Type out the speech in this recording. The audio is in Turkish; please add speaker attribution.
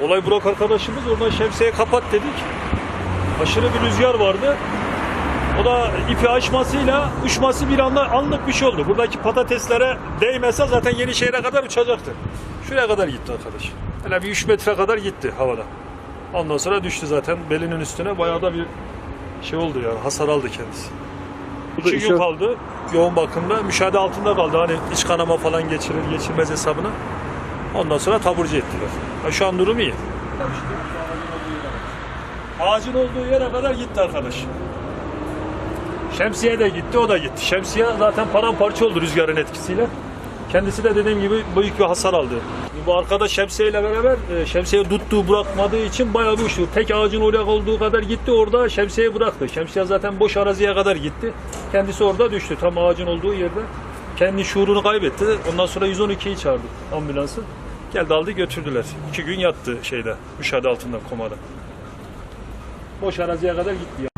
Speaker 1: Olay Burak arkadaşımız oradan şemsiye kapat dedik. Aşırı bir rüzgar vardı. O da ipi açmasıyla uçması bir anda anlık bir şey oldu. Buradaki patateslere değmese zaten Yenişehir'e kadar uçacaktı. Şuraya kadar gitti arkadaş. Hele bir 3 metre kadar gitti havada. Ondan sonra düştü zaten belinin üstüne. Bayağı da bir şey oldu yani hasar aldı kendisi.
Speaker 2: Burada
Speaker 1: İki gün kaldı yoğun bakımda. Müşahede altında kaldı. Hani iç kanama falan geçirir geçirmez hesabına. Ondan sonra taburcu ettiler. Şu an durum iyi. Ağacın olduğu yere kadar gitti arkadaş. Şemsiye de gitti, o da gitti. Şemsiye zaten paramparça oldu rüzgarın etkisiyle. Kendisi de dediğim gibi büyük bir hasar aldı. Bu arkadaş şemsiyeyle beraber e, şemsiye tuttuğu bırakmadığı için bayağı bir uçtu. Tek ağacın oraya olduğu kadar gitti orada şemsiyeyi bıraktı. Şemsiye zaten boş araziye kadar gitti. Kendisi orada düştü tam ağacın olduğu yerde. Kendi şuurunu kaybetti. Ondan sonra 112'yi çağırdı ambulansı. Geldi aldı götürdüler. İki gün yattı şeyde müşahede altında komada. Boş araziye kadar gitti.